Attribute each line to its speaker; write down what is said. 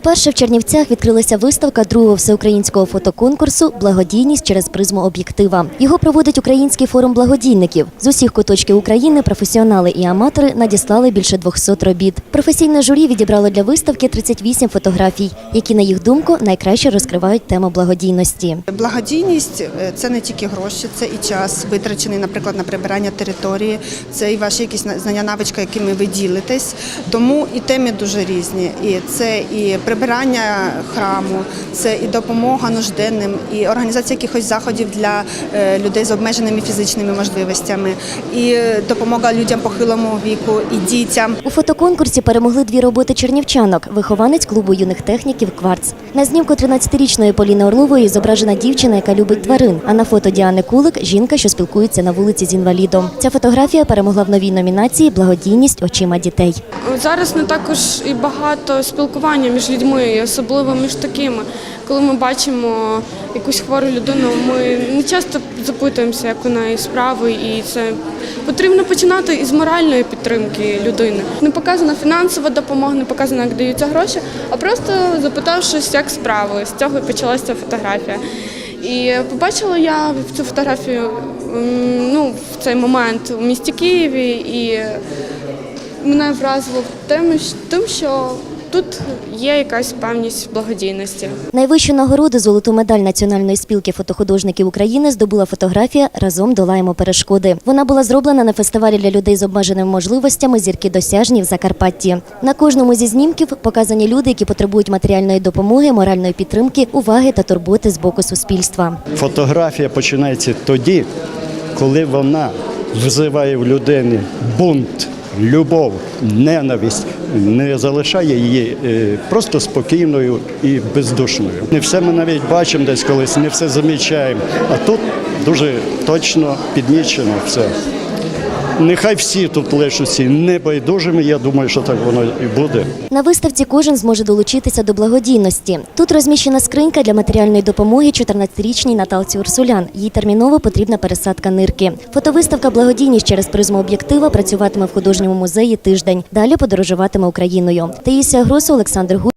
Speaker 1: Вперше в Чернівцях відкрилася виставка другого всеукраїнського фотоконкурсу Благодійність через призму об'єктива. Його проводить Український форум благодійників. З усіх куточків України професіонали і аматори надіслали більше 200 робіт. Професійне журі відібрало для виставки 38 фотографій, які, на їх думку, найкраще розкривають тему благодійності.
Speaker 2: Благодійність е, це не тільки гроші, це і час витрачений, наприклад, на прибирання території, це і ваші якісь на- знання, навичка, якими ви ділитесь. Тому і теми дуже різні. І це і прибирання храму, це і допомога нужденним, і організація якихось заходів для е, людей з обмеженими фізичними можливостями, і допомога людям похилому віку, і дітям.
Speaker 1: У фотоконкурсі перемогли дві роботи чернівчанок, вихованець клубу юних техніків Кварц. На знімку 13-річної Поліни Орлової зображена дівчина, яка любить тварин. А на фото Діани Кулик жінка, що спілкується на вулиці з інвалідом. Ця фотографія перемогла в новій номінації Благодійність очима дітей.
Speaker 3: Зараз не також і багато спілкування між людьми, і особливо між такими. Коли ми бачимо якусь хвору людину, ми не часто запитуємося, як у неї справи, і це потрібно починати із моральної підтримки людини. Не показана фінансова допомога, не показано, як даються гроші, а просто запитавшись, як справи. З цього і почалася фотографія. І побачила я цю фотографію ну, в цей момент у місті Києві і мене вразило тим, що тут є якась певність благодійності.
Speaker 1: Найвищу нагороду золоту медаль Національної спілки фотохудожників України здобула фотографія Разом долаємо перешкоди. Вона була зроблена на фестивалі для людей з обмеженими можливостями зірки досяжні в Закарпатті. На кожному зі знімків показані люди, які потребують матеріальної допомоги, моральної підтримки, уваги та турботи з боку суспільства.
Speaker 4: Фотографія починається тоді, коли вона визиває в людини бунт, любов, ненависть, не залишає її е, просто спокійною і бездушною. Не все ми навіть бачимо десь колись, не все замічаємо. А тут дуже точно підмічено все. Нехай всі тут лишаться небайдужими, я думаю, що так воно і буде.
Speaker 1: На виставці кожен зможе долучитися до благодійності. Тут розміщена скринька для матеріальної допомоги 14-річній Наталці Урсулян. Їй терміново потрібна пересадка нирки. Фотовиставка Благодійність через призму об'єктива працюватиме в художньому музеї тиждень. Далі подорожуватиме Україною. Таїсія Гросу, Олександр Гу.